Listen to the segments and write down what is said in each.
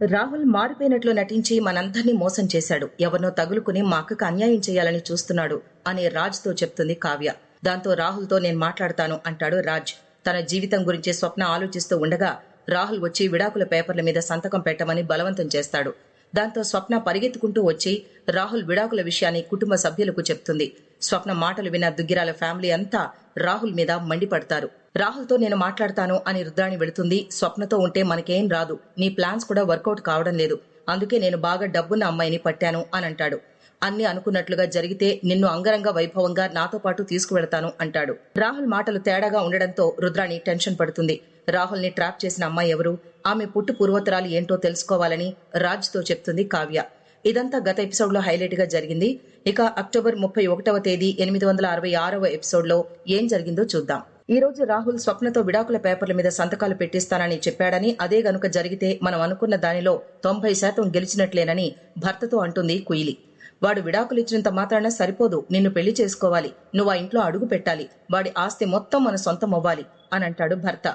రాహుల్ మారిపోయినట్లు నటించి మనందర్నీ మోసం చేశాడు. ఎవరినో తగులుకుని మా అక్కకు అన్యాయం చేయాలని చూస్తున్నాడు అని రాజ్తో చెప్తుంది కావ్య. దాంతో రాహుల్తో నేను మాట్లాడతాను అంటాడు రాజ్. తన జీవితం గురించి స్వప్న ఆలోచిస్తూ ఉండగా రాహుల్ వచ్చి విడాకుల పేపర్ల మీద సంతకం పెట్టమని బలవంతం చేస్తాడు. దాంతో స్వప్న పరిగెత్తుకుంటూ వచ్చి రాహుల్ విడాకుల విషయాన్ని కుటుంబ సభ్యులకు చెప్తుంది. స్వప్న మాటలు విన్న దుగ్గిరాల ఫ్యామిలీ అంతా రాహుల్ మీద మండిపడతారు. రాహుల్తో నేను మాట్లాడతాను అని రుద్రాణి వెళుతుంది. స్వప్నతో ఉంటే మనకేం రాదు. నీ ప్లాన్స్ కూడా వర్కౌట్ కావడం లేదు. అందుకే నేను బాగా డబ్బున్న అమ్మాయిని పట్టాను అని అంటాడు. అన్ని అనుకున్నట్లుగా జరిగితే నిన్ను అంగరంగ వైభవంగా నాతో పాటు తీసుకువెళతాను అంటాడు. రాహుల్ మాటలు తేడాగా ఉండడంతో రుద్రాణి టెన్షన్ పడుతుంది. రాహుల్ని ట్రాప్ చేసిన అమ్మాయి ఎవరు? ఆమె పుట్టు పూర్వోత్తరాలు ఏంటో తెలుసుకోవాలని రాజ్తో చెప్తుంది కావ్య. ఇదంతా గత ఎపిసోడ్లో హైలైట్గా జరిగింది. ఇక అక్టోబర్ ముప్పై ఒకటవ తేదీ ఎనిమిది వందల అరవై ఆరవ ఎపిసోడ్లో ఏం జరిగిందో చూద్దాం. ఈ రోజు రాహుల్ స్వప్నతో విడాకుల పేపర్ల మీద సంతకాలు పెట్టిస్తానని చెప్పాడని అదే గనుక జరిగితే మనం అనుకున్న దానిలో తొంభై శాతం గెలిచినట్లేనని భర్తతో అంటుంది కుయిలి వాడు విడాకులు ఇచ్చినంత మాత్రాన సరిపోదు నిన్ను పెళ్ళి చేసుకోవాలి నువ్వు ఆ ఇంట్లో అడుగు పెట్టాలి వాడి ఆస్తి మొత్తం మన సొంతం అవ్వాలి అని అంటాడు భర్త.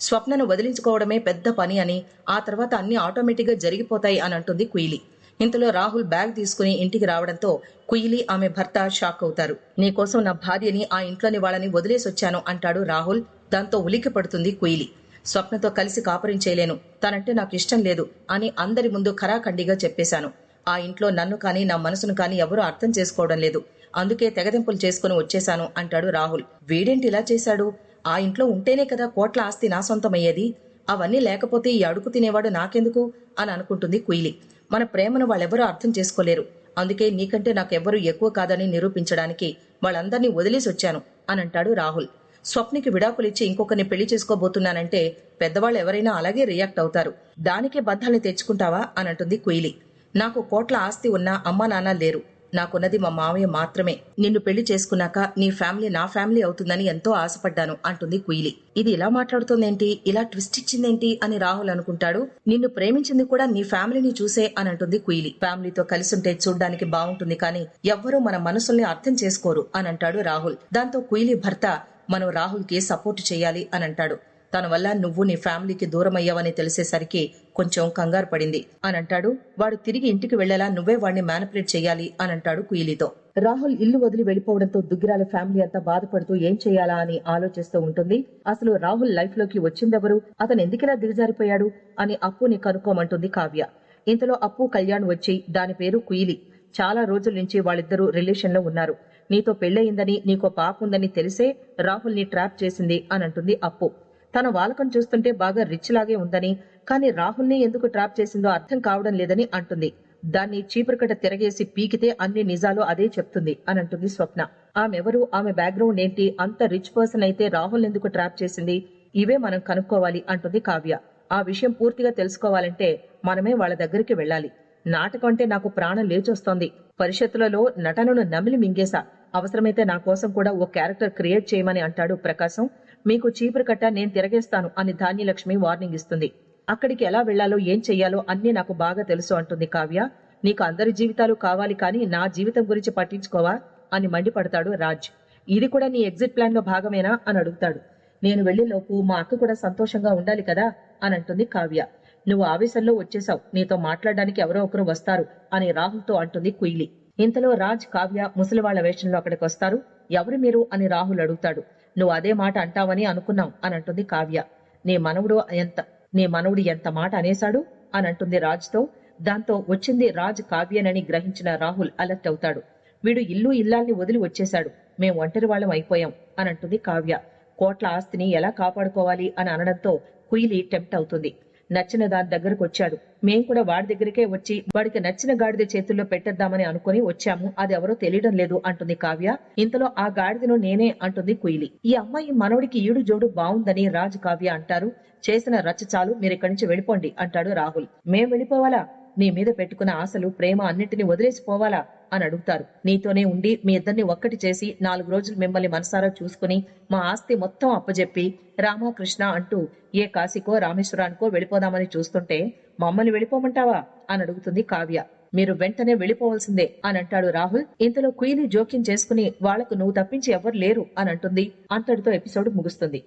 స్వప్నను వదిలించుకోవడమే పెద్ద పని అని ఆ తర్వాత అన్ని ఆటోమేటిక్గా జరిగిపోతాయి అని అంటుంది కుయిలి ఇంతలో రాహుల్ బ్యాగ్ తీసుకుని ఇంటికి రావడంతో కుయిలి ఆమె భర్త షాక్ అవుతారు. నీకోసం నా భార్యని ఆ ఇంట్లోని వాళ్ళని వదిలేసొచ్చాను అంటాడు రాహుల్. దాంతో ఉలిక్కి పడుతుంది కుయిలి స్వప్నతో కలిసి కాపురం చేయలేను. తనంటే నాకు ఇష్టం లేదు అని అందరి ముందు ఖరాఖండిగా చెప్పేశాను. ఆ ఇంట్లో నన్ను కానీ నా మనసును కానీ ఎవరూ అర్థం చేసుకోవడం లేదు. అందుకే తెగదింపులు చేసుకుని వచ్చేశాను అంటాడు రాహుల్. వీడేంటి ఇలా చేశాడు? ఆ ఇంట్లో ఉంటేనే కదా కోట్ల ఆస్తి నా సొంతమయ్యేది. అవన్నీ లేకపోతే ఈ అడుగు తినేవాడు నాకెందుకు? అని అనుకుంటుంది కుయిలి మన ప్రేమను వాళ్ళెవరూ అర్థం చేసుకోలేరు. అందుకే నీకంటే నాకెవ్వరూ ఎక్కువ కాదని నిరూపించడానికి వాళ్ళందరినీ వదిలేసి వచ్చాను అని అంటాడు రాహుల్. స్వప్నికి విడాకులిచ్చి ఇంకొకరిని పెళ్ళి చేసుకోబోతున్నానంటే పెద్దవాళ్ళు ఎవరైనా అలాగే రియాక్ట్ అవుతారు. దానికే బద్ధాల్ని తెచ్చుకుంటావా? అని అంటుంది కుయిలి నాకు కోట్ల ఆస్తి ఉన్నా అమ్మా నాన్న లేరు. నాకున్నది మా మావయ్య మాత్రమే. నిన్ను పెళ్ళి చేసుకున్నాక నీ ఫ్యామిలీ నా ఫ్యామిలీ అవుతుందని ఎంతో ఆశపడ్డాను అంటుంది కుయిలి ఇది ఇలా మాట్లాడుతోందేంటి? ఇలా ట్విస్ట్ ఇచ్చిందేంటి? అని రాహుల్ అనుకుంటాడు. నిన్ను ప్రేమించింది కూడా నీ ఫ్యామిలీని చూసే అని అంటుంది కుయిలి ఫ్యామిలీతో కలిసుంటే చూడ్డానికి బాగుంటుంది కానీ ఎవ్వరూ మన మనసుల్ని అర్థం చేసుకోరు అని అంటాడు రాహుల్. దాంతో కుయిలి భర్త మనం రాహుల్కి సపోర్ట్ చేయాలి అని అంటాడు. తన వల్ల నువ్వు నీ ఫ్యామిలీకి దూరం అయ్యావని తెలిసేసరికి కొంచెం కంగారు పడింది. అని అంటాడు వాడు తిరిగి ఇంటికి వెళ్ళేలా నువ్వే వాడిని మ్యానిపులేట్ చేయాలి అని అంటాడు కుయిలీతో. రాహుల్ ఇల్లు వదిలి వెళ్ళిపోవడంతో దుగ్గిరాల ఫ్యామిలీ అంతా బాధపడుతూ ఏం చేయాలా అని ఆలోచిస్తూ ఉంటుంది. అసలు రాహుల్ లైఫ్లోకి వచ్చిందెవరు? అతను ఎందుకిలా దిగజారిపోయాడు అని అప్పుని కనుక్కోమంటుంది కావ్య. ఇంతలో అప్పు కళ్యాణ్ వచ్చి దాని పేరు కుయిలి. చాలా రోజుల నుంచి వాళ్ళిద్దరూ రిలేషన్లో ఉన్నారు. నీతో పెళ్ళయిందని నీకో పాప ఉందని తెలిసే రాహుల్ని ట్రాప్ చేసింది అని అంటుంది అప్పు. తన వాలకం చూస్తుంటే బాగా రిచ్ లాగే ఉందని కానీ రాహుల్ని ఎందుకు ట్రాప్ చేసిందో అర్థం కావడం లేదని అంటుంది. దాన్ని చీపురుకట తిరగేసి పీకితే అన్ని నిజాలు అదే చెప్తుంది అని అంటుంది స్వప్న. ఆమెవరు? ఆమె బ్యాక్గ్రౌండ్ ఏంటి? అంత రిచ్ పర్సన్ అయితే రాహుల్ ఎందుకు ట్రాప్ చేసింది? ఇవే మనం కనుక్కోవాలి అంటుంది కావ్య. ఆ విషయం పూర్తిగా తెలుసుకోవాలంటే మనమే వాళ్ళ దగ్గరికి వెళ్ళాలి. నాటకం అంటే నాకు ప్రాణం లేచొస్తోంది. పరిషత్తులలో నటనను నమిలి మింగేశా. అవసరమైతే నా కోసం కూడా ఓ క్యారెక్టర్ క్రియేట్ చేయమని అంటాడు ప్రకాశం. మీకు చీపురు కట్ట నేను తిరగేస్తాను అని ధాన్యలక్ష్మి వార్నింగ్ ఇస్తుంది. అక్కడికి ఎలా వెళ్ళాలో ఏం చెయ్యాలో అన్నీ నాకు బాగా తెలుసు అంటుంది కావ్య. నీకు అందరి జీవితాలు కావాలి కానీ నా జీవితం గురించి పట్టించుకోవా? అని మండిపడతాడు రాజ్. ఇది కూడా నీ ఎగ్జిట్ ప్లాన్లో భాగమేనా? అని అడుగుతాడు. నేను వెళ్ళేలోపు మా అక్క కూడా సంతోషంగా ఉండాలి కదా? అని అంటుంది కావ్య. నువ్వు ఆవేశంలో వచ్చేసావు నీతో మాట్లాడడానికి ఎవరో ఒకరు వస్తారు అని రాహుల్తో అంటుంది కుయిలి ఇంతలో రాజ్ కావ్య ముసలివాళ్ళ వేషంలో అక్కడికి వస్తారు. ఎవరు మీరు? అని రాహుల్ అడుగుతాడు. నువ్వు అదే మాట అంటావని అనుకున్నాం అని అంటుంది కావ్య. నీ మనవుడు ఎంత నీ మనవుడు ఎంత మాట అనేశాడు అని అంటుంది రాజ్తో. దాంతో వచ్చింది రాజ్ కావ్యనని గ్రహించిన రాహుల్ అలర్ట్ అవుతాడు. వీడు ఇల్లు ఇల్లాల్ని వదిలి వచ్చేశాడు. మేం ఒంటరి వాళ్ళం అయిపోయాం అని అంటుంది కావ్య. కోట్ల ఆస్తిని ఎలా కాపాడుకోవాలి అని అనడంతో కుయిలి టెంప్ట్ అవుతుంది. నచ్చిన దాని దగ్గరకు వచ్చాడు. మేం కూడా వాడి దగ్గరికే వచ్చి వాడికి నచ్చిన గాడిద చేతుల్లో పెట్టేద్దామని అనుకుని వచ్చాము. అది ఎవరో తెలియడం లేదు అంటుంది కావ్య. ఇంతలో ఆ గాడిదను నేనే అంటుంది కుయిలి. ఈ అమ్మాయి మనవడికి ఈడు జోడు బాగుందని రాజ్ కావ్య అంటారు. చేసిన రచ్చ చాలు మీరు ఇక్కడి నుంచి వెళ్ళిపోండి అంటాడు రాహుల్. మేం వెళ్ళిపోవాలా? నీ మీద పెట్టుకున్న ఆశలు ప్రేమ అన్నింటినీ వదిలేసిపోవాలా అని అడుగుతారు. నీతోనే ఉండి మీ ఇద్దరిని ఒక్కటి చేసి నాలుగు రోజులు మిమ్మల్ని మనసారా చూసుకుని మా ఆస్తి మొత్తం అప్పజెప్పి రామకృష్ణ అంటూ ఏ కాశీకో రామేశ్వరానికో వెళ్ళిపోదామని చూస్తుంటే మమ్మల్ని వెళ్ళిపోమంటావా? అని అడుగుతుంది కావ్య. మీరు వెంటనే వెళ్ళిపోవలసిందే అని అంటాడు రాహుల్. ఇంతలో కుయిలి జోక్యం చేసుకుని వాళ్ళకు నువ్వు తప్పించి ఎవరు లేరు అని అంటుంది. అంతటితో ఎపిసోడ్ ముగుస్తుంది.